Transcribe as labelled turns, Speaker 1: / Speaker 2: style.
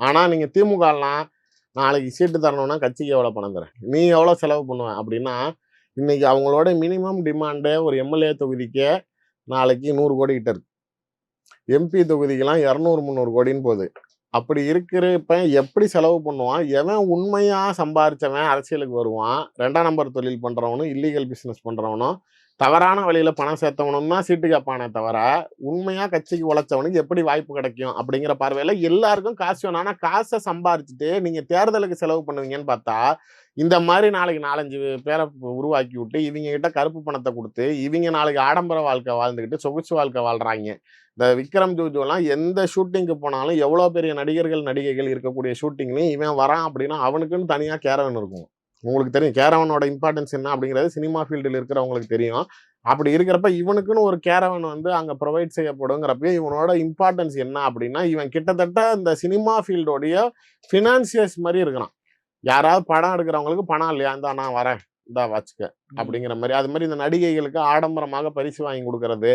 Speaker 1: ஆனால் நீங்கள் திமுகலாம் நாளைக்கு சீட்டு தரணும்னா கட்சிக்கு எவ்வளோ பணம் தரேன்? நீ எவ்வளோ செலவு பண்ணுவேன் அப்படின்னா இன்னைக்கு அவங்களோட மினிமம் டிமாண்டே ஒரு எம்எல்ஏ தொகுதிக்கே நாளைக்கு நூறு கோடி கிட்ட இருக்கு. எம்பி தொகுதிக்கெலாம் இரநூறு முந்நூறு கோடின்னு போகுது. அப்படி இருக்கிறப்ப எப்படி செலவு பண்ணுவான்? எவன் உண்மையாக சம்பாரிச்சவன் அரசியலுக்கு வருவான்? ரெண்டாம் நம்பர் தொழில் பண்ணுறவனும் இல்லீகல் பிஸ்னஸ் பண்ணுறவனும் தவறான வழியில் பணம் சேர்த்தவனும் தான் சீட்டு கேட்பானே தவிர உண்மையாக கட்சிக்கு உழைச்சவனுக்கு எப்படி வாய்ப்பு கிடைக்கும்? அப்படிங்கிற பார்வையில் எல்லாருக்கும் காசு வேணும். ஆனால் காசை சம்பாரிச்சுட்டு நீங்கள் தேர்தலுக்கு செலவு பண்ணுவீங்கன்னு பார்த்தா இந்த மாதிரி நாளைக்கு நாலஞ்சு பேரை உருவாக்கி விட்டு இவங்க கிட்ட கருப்பு பணத்தை கொடுத்து இவங்க நாளைக்கு ஆடம்பர வாழ்க்கை வாழ்ந்துக்கிட்டு சொகுசு வாழ்க்கை வாழ்கிறாங்க இந்த விக்ரம் ஜோஜோலாம் எந்த ஷூட்டிங்க்கு போனாலும் எவ்வளோ பெரிய நடிகர்கள் நடிகைகள் இருக்கக்கூடிய ஷூட்டிங்லையும் இவன் வரான் அப்படின்னா அவனுக்குன்னு தனியாக கேரவன் இருக்கும். உங்களுக்கு தெரியும் கேரவனோட இம்பார்ட்டன்ஸ் என்ன அப்படிங்கிறது சினிமா ஃபீல்டில் இருக்கிறவங்களுக்கு தெரியும். அப்படி இருக்கிறப்ப இவனுக்குன்னு ஒரு கேரவன் வந்து அங்கே ப்ரொவைட் செய்யப்படுங்கிறப்ப இவனோட இம்பார்ட்டன்ஸ் என்ன அப்படின்னா இவன் கிட்டத்தட்ட இந்த சினிமா ஃபீல்டோடைய ஃபினான்சியர்ஸ் மாதிரி இருக்கிறான். யாராவது படம் எடுக்கிறவங்களுக்கு பணம் இல்லையா? இந்தா நான் வரேன். இந்தா வச்சுக்க. அப்படிங்கிற மாதிரி. அது மாதிரி இந்த நடிகைகளுக்கு ஆடம்பரமாக பரிசு வாங்கி கொடுக்கறது.